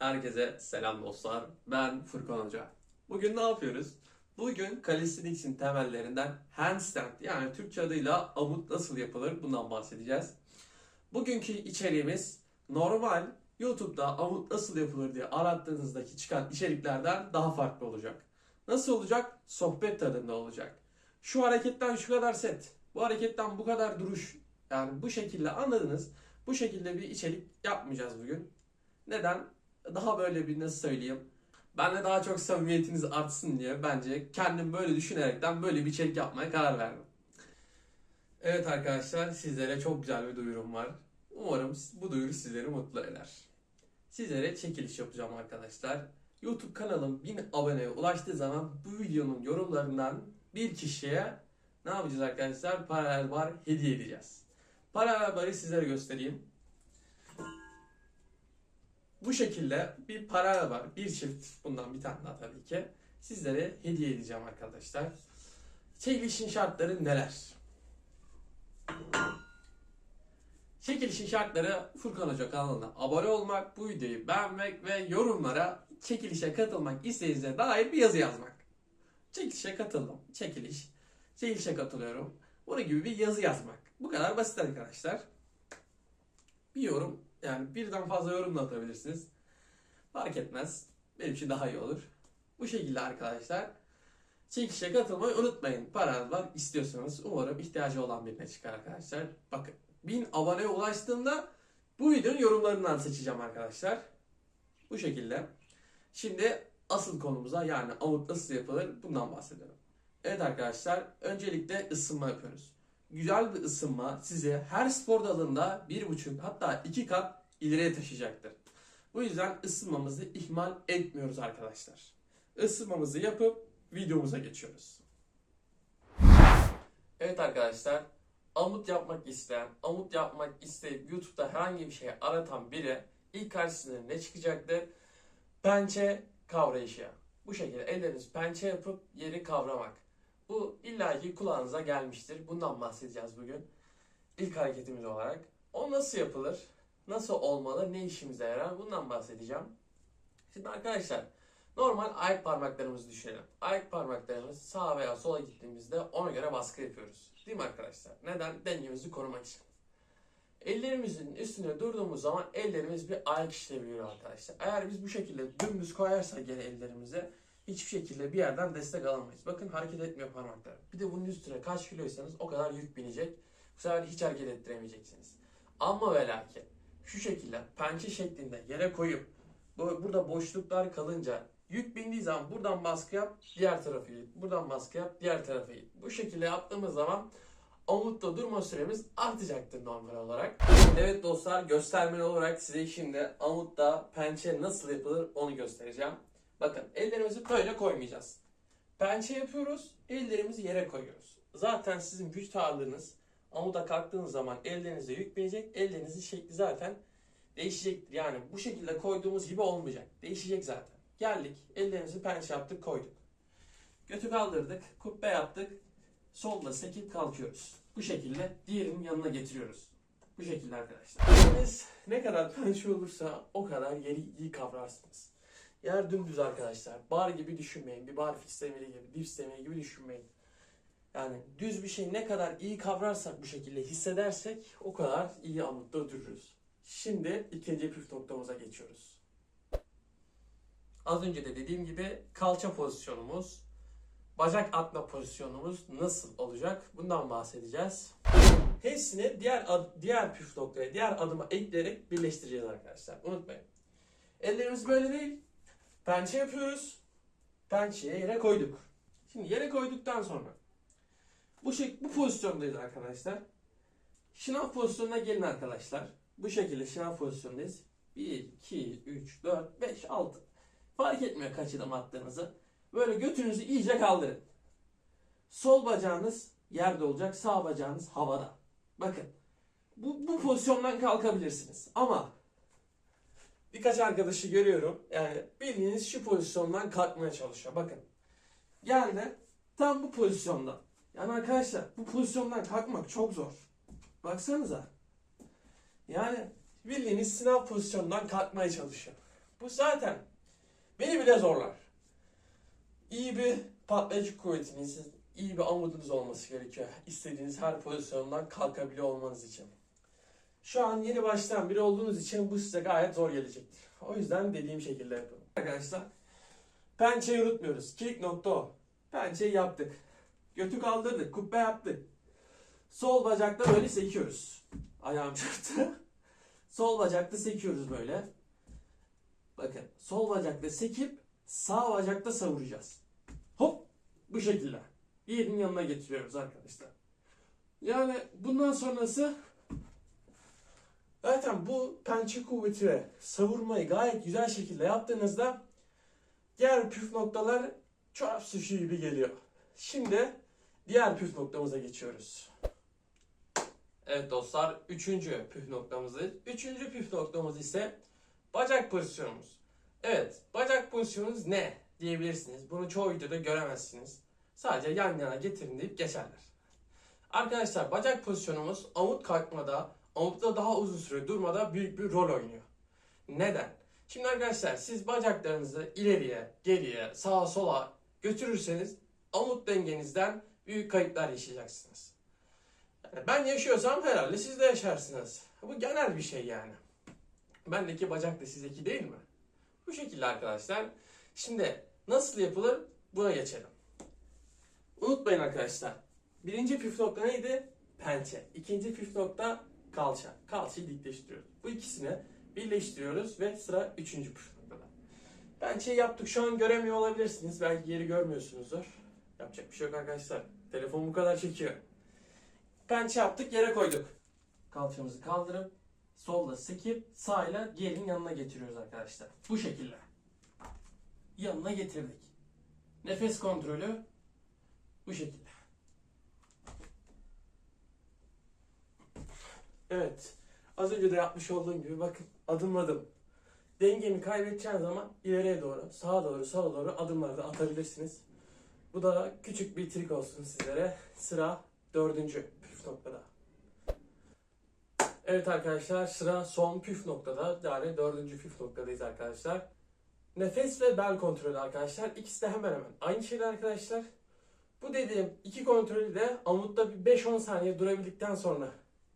Herkese selam dostlar. Ben Furkan Hoca. Bugün ne yapıyoruz? Bugün calisthenics'in temellerinden handstand yani Türkçe adıyla amut nasıl yapılır bundan bahsedeceğiz. Bugünkü içeriğimiz normal YouTube'da amut nasıl yapılır diye arattığınızdaki çıkan içeriklerden daha farklı olacak. Nasıl olacak? Sohbet tadında olacak. Şu hareketten şu kadar set, bu hareketten bu kadar duruş. Yani bu şekilde anladınız. Bu şekilde bir içerik yapmayacağız bugün. Neden? Daha böyle bir nasıl söyleyeyim? Ben de daha çok samimiyetiniz artsın diye bence kendim böyle düşünerekten böyle bir içerik yapmaya karar verdim. Evet arkadaşlar sizlere çok güzel bir duyurum var. Umarım bu duyuru sizleri mutlu eder. Sizlere çekiliş yapacağım arkadaşlar. YouTube kanalım 1000 aboneye ulaştığı zaman bu videonun yorumlarından bir kişiye ne yapacağız arkadaşlar? Paralel bar hediye edeceğiz. Paralel barı sizlere göstereyim. Bu şekilde bir paralel var. Bir çift bundan bir tane daha tabii ki. Sizlere hediye edeceğim arkadaşlar. Çekilişin şartları neler? Çekilişin şartları Furkan Hoca kanalına abone olmak, bu videoyu beğenmek ve yorumlara çekilişe katılmak isteğinize dair bir yazı yazmak. Çekilişe katıldım. Çekiliş. Çekilişe katılıyorum. Bunun gibi bir yazı yazmak. Bu kadar basit arkadaşlar. Bir yorum yani birden fazla yorum da atabilirsiniz. Fark etmez. Benim için daha iyi olur. Bu şekilde arkadaşlar. Çekişe katılmayı unutmayın. Paranız var istiyorsanız umarım ihtiyacı olan birine çıkar arkadaşlar. Bakın 1000 aboneye ulaştığımda bu videonun yorumlarından seçeceğim arkadaşlar. Bu şekilde. Şimdi asıl konumuza yani amut nasıl yapılır bundan bahsediyorum. Evet arkadaşlar öncelikle ısınma yapıyoruz. Güzel bir ısınma sizi her spor dalında bir buçuk hatta iki kat ileriye taşıyacaktır. Bu yüzden ısınmamızı ihmal etmiyoruz arkadaşlar. Isınmamızı yapıp videomuza geçiyoruz. Evet arkadaşlar amut yapmak isteyen, amut yapmak isteyip YouTube'da herhangi bir şey aratan biri ilk karşısına ne çıkacaktır? Pençe kavrayışı. Bu şekilde elleriniz pençe yapıp yeri kavramak. Bu illaki kulağınıza gelmiştir. Bundan bahsedeceğiz bugün. İlk hareketimiz olarak. O nasıl yapılır? Nasıl olmalı? Ne işimize yarar? Bundan bahsedeceğim. Şimdi arkadaşlar normal ayak parmaklarımızı düşünelim. Ayak parmaklarımız sağa veya sola gittiğimizde ona göre baskı yapıyoruz. Değil mi arkadaşlar? Neden? Dengemizi korumak için. Ellerimizin üstüne durduğumuz zaman ellerimiz bir ayak işlevi görüyor arkadaşlar. Eğer biz bu şekilde dümdüz koyarsak gene ellerimize hiçbir şekilde bir yerden destek alamayız. Bakın hareket etmiyor parmaklar. Bir de bunun üstüne kaç kiloysanız o kadar yük binecek. Bu sefer hiç hareket ettiremeyeceksiniz. Ama ve lakin şu şekilde pençe şeklinde yere koyup bu- burada boşluklar kalınca yük bindiği zaman buradan baskı yap diğer tarafı git. Buradan baskı yap diğer tarafa git. Bu şekilde yaptığımız zaman amutta durma süremiz artacaktır normal olarak. Evet dostlar göstermeli olarak size şimdi amutta pençe nasıl yapılır onu göstereceğim. Bakın ellerimizi böyle koymayacağız. Pençe yapıyoruz, ellerimizi yere koyuyoruz. Zaten sizin vücut ağırlığınız amuda kalktığınız zaman ellerinize yük binecek. Ellerinizin şekli zaten değişecektir. Yani bu şekilde koyduğumuz gibi olmayacak. Değişecek zaten. Geldik, ellerimizi pençe yaptık, koyduk. Götü kaldırdık, kubbe yaptık. Solla sekip kalkıyoruz. Bu şekilde diğerinin yanına getiriyoruz. Bu şekilde arkadaşlar. Eliniz ne kadar pençe olursa o kadar yeri iyi kavrarsınız. Yer dümdüz arkadaşlar. Bar gibi düşünmeyin. Bir bar fixlemeli gibi, dipslemeli gibi düşünmeyin. Yani düz bir şey ne kadar iyi kavrarsak bu şekilde hissedersek o kadar iyi amutta dururuz. Şimdi ikinci püf noktamıza geçiyoruz. Az önce de dediğim gibi kalça pozisyonumuz, bacak atma pozisyonumuz nasıl olacak? Bundan bahsedeceğiz. Hepsini diğer ad- diğer püf noktaya, diğer adıma ekleyerek birleştireceğiz arkadaşlar. Unutmayın. Ellerimiz böyle değil. Pençe yapıyoruz. Pençeyi yere koyduk. Şimdi yere koyduktan sonra bu şek bu pozisyondayız arkadaşlar. Şınav pozisyonuna gelin arkadaşlar. Bu şekilde şınav pozisyondayız. 1, 2, 3, 4, 5, 6. Fark etmiyor kaç adım attığınızı. Böyle götünüzü iyice kaldırın. Sol bacağınız yerde olacak, sağ bacağınız havada. Bakın. Bu, bu pozisyondan kalkabilirsiniz. Ama birkaç arkadaşı görüyorum. Yani bildiğiniz şu pozisyondan kalkmaya çalışıyor. Bakın. Geldi. Tam bu pozisyonda. Yani arkadaşlar bu pozisyondan kalkmak çok zor. Baksanıza. Yani bildiğiniz sınav pozisyonundan kalkmaya çalışıyor. Bu zaten beni bile zorlar. İyi bir patlayıcı kuvvetiniz, iyi bir amudunuz olması gerekiyor. İstediğiniz her pozisyondan kalkabiliyor olmanız için. Şu an yeni başlayan biri olduğunuz için bu size gayet zor gelecektir. O yüzden dediğim şekilde yapın. Arkadaşlar pençeyi unutmuyoruz. Kick nokta o. Pençeyi yaptık. Götü kaldırdık. Kubbe yaptık. Sol bacakla böyle sekiyoruz. Ayağım çarptı. Sol bacakla sekiyoruz böyle. Bakın sol bacakla sekip sağ bacakla savuracağız. Hop bu şekilde. Diğerinin yanına getiriyoruz arkadaşlar. Yani bundan sonrası zaten bu pençe kuvveti ve savurmayı gayet güzel şekilde yaptığınızda diğer püf noktalar çorap söküğü gibi geliyor. Şimdi diğer püf noktamıza geçiyoruz. Evet dostlar, üçüncü püf noktamızı. Üçüncü püf noktamız ise bacak pozisyonumuz. Evet, bacak pozisyonunuz ne diyebilirsiniz. Bunu çoğu videoda göremezsiniz. Sadece yan yana getirin deyip geçerler. Arkadaşlar bacak pozisyonumuz amut kalkmada, amutta daha uzun süre durmada büyük bir rol oynuyor. Neden? Şimdi arkadaşlar siz bacaklarınızı ileriye, geriye, sağa sola götürürseniz amut dengenizden büyük kayıplar yaşayacaksınız. Ben yaşıyorsam herhalde siz de yaşarsınız. Bu genel bir şey yani. Bendeki bacak da sizdeki değil mi? Bu şekilde arkadaşlar. Şimdi nasıl yapılır buna geçelim. Unutmayın arkadaşlar. Birinci püf nokta neydi? Pençe. İkinci püf nokta kalça. Kalçayı dikleştiriyoruz. Bu ikisini birleştiriyoruz ve sıra üçüncü püf noktada. Pençeyi yaptık. Şu an göremiyor olabilirsiniz. Belki yeri görmüyorsunuzdur. Yapacak bir şey yok arkadaşlar. Telefon bu kadar çekiyor. Pençe yaptık yere koyduk. Kalçamızı kaldırıp solla sekip sağıyla diğerinin yanına getiriyoruz arkadaşlar. Bu şekilde. Yanına getirdik. Nefes kontrolü bu şekilde. Evet. Az önce de yapmış olduğum gibi bakın adımladım. Dengemi kaybedeceğin zaman ileriye doğru, sağa doğru, sola doğru adımlar da atabilirsiniz. Bu da küçük bir trik olsun sizlere. Sıra dördüncü püf noktada. Evet arkadaşlar sıra son püf noktada. Yani dördüncü püf noktadayız arkadaşlar. Nefes ve bel kontrolü arkadaşlar. İkisi de hemen hemen aynı şeyler arkadaşlar. Bu dediğim iki kontrolü de amutta bir 5-10 saniye durabildikten sonra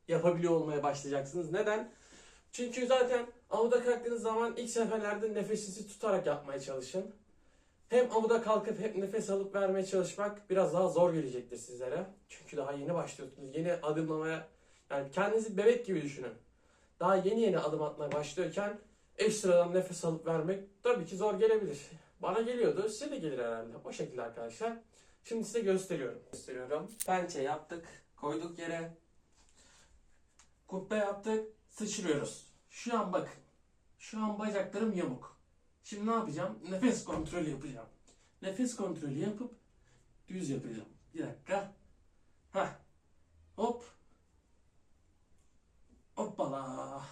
yapabiliyor olmaya başlayacaksınız. Neden? Çünkü zaten amuda kalktığınız zaman ilk seferlerde nefesinizi tutarak yapmaya çalışın. Hem amuda kalkıp hem nefes alıp vermeye çalışmak biraz daha zor gelecektir sizlere. Çünkü daha yeni başlıyorsunuz. Yeni adımlamaya yani kendinizi bebek gibi düşünün. Daha yeni yeni adım atmaya başlıyorken ekstradan nefes alıp vermek tabii ki zor gelebilir. Bana geliyordu, size de gelir herhalde. O şekilde arkadaşlar. Şimdi size gösteriyorum. Gösteriyorum. Pençe yaptık, koyduk yere. Kubbe yaptık, sıçrıyoruz. Şu an bakın. Şu an bacaklarım yamuk. Şimdi ne yapacağım? Nefes kontrolü yapacağım. Nefes kontrolü yapıp düz yapacağım. Bir dakika. Hah. Hop. Hoppala.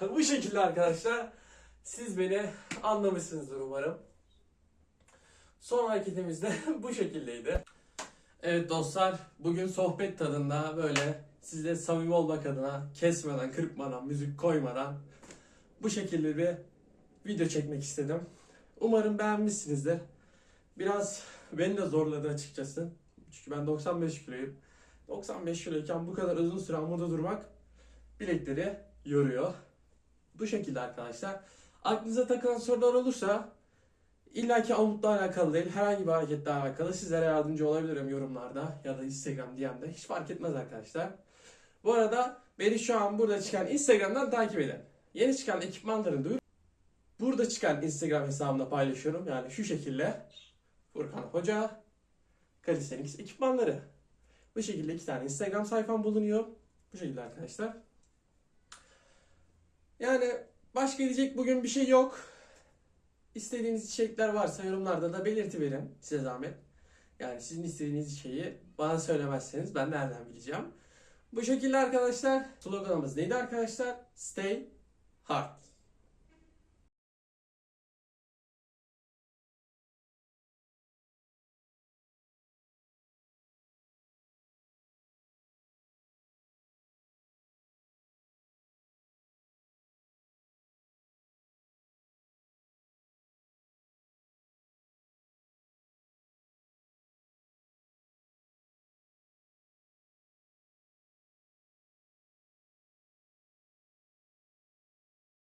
Bu şekilde arkadaşlar. Siz beni anlamışsınızdır umarım. Son hareketimiz de bu şekildeydi. Evet dostlar, bugün sohbet tadında böyle sizle samimi olmak adına kesmeden, kırpmadan, müzik koymadan bu şekilde bir video çekmek istedim. Umarım beğenmişsinizdir. Biraz beni de zorladı açıkçası. Çünkü ben 95 kiloyum. 95 kiloyken bu kadar uzun süre amuda durmak bilekleri yoruyor. Bu şekilde arkadaşlar. Aklınıza takılan sorular olursa illaki amutla alakalı değil herhangi bir hareketle alakalı sizlere yardımcı olabilirim yorumlarda ya da Instagram DM'de hiç fark etmez arkadaşlar. Bu arada beni şu an burada çıkan Instagram'dan takip edin. Yeni çıkan ekipmanların duyur. Burada çıkan Instagram hesabımda paylaşıyorum. Yani şu şekilde Furkan Hoca Calisthenics ekipmanları. Bu şekilde iki tane Instagram sayfam bulunuyor. Bu şekilde arkadaşlar. Yani başka diyecek bugün bir şey yok. İstediğiniz içerikler varsa yorumlarda da belirtiverin size zahmet. Yani sizin istediğiniz şeyi bana söylemezseniz ben nereden bileceğim. Bu şekilde arkadaşlar sloganımız neydi arkadaşlar? Stay hard.